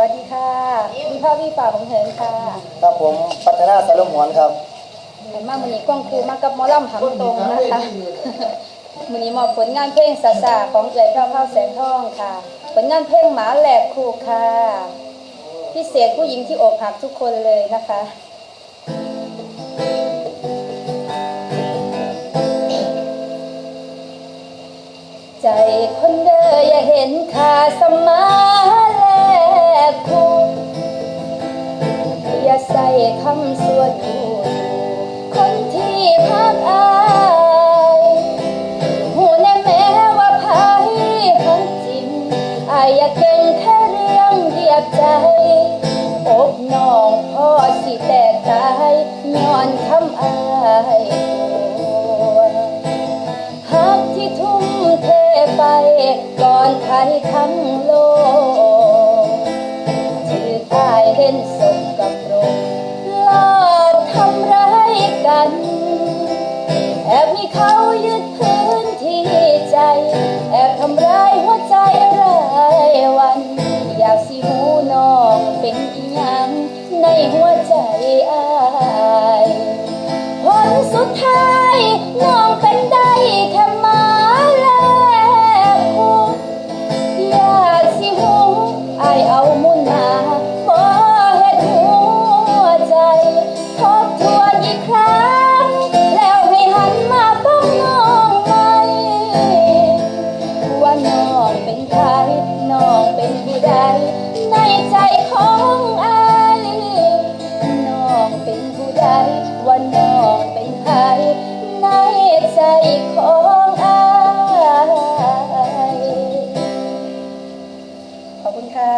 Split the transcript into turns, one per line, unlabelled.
วัสดีค่ะพี่พ่อพี่ป่าของเหินค่ะ
ครับผมพัฒนาสารมหวนครับ
เห็นมามือนี้กล้องครูมากับหมอลำหำตรงนะคะมือนี้มอบผลงานเพลงสาสาของเอ๋ยเจ้าข้าวแสงทองค่ะ ผลงานเพลงหมาแหลกครูค่ะ พิเศษผู้หญิงที่อกหักทุกคนเลยนะคะใจคนเดออย่าเห็นค่าสมา ใส่คำสวดดูคนที่พักอายหูแน่แม้ว่าไพ่หักจริงอายอยากเก่งแค่เรื่องเดียบใจอกน้องพ่อสิแตกตายย้อนคำอายตัวหักที่ทุ่มเทไปก่อนใครทั้งโลกถือตายเล่นสม มีเขายึดพื้นที่ใจ แอบทำร้ายหัวใจรายวัน อยากสิหูน้องเป็นอีหยังในหัวใจอายผลสุดท้ายน้อง ใครน้องเป็นผู้ใดในใจของอายน้องเป็นผู้ใดว่าน้องเป็นใครในใจของอายขอบคุณค่ะ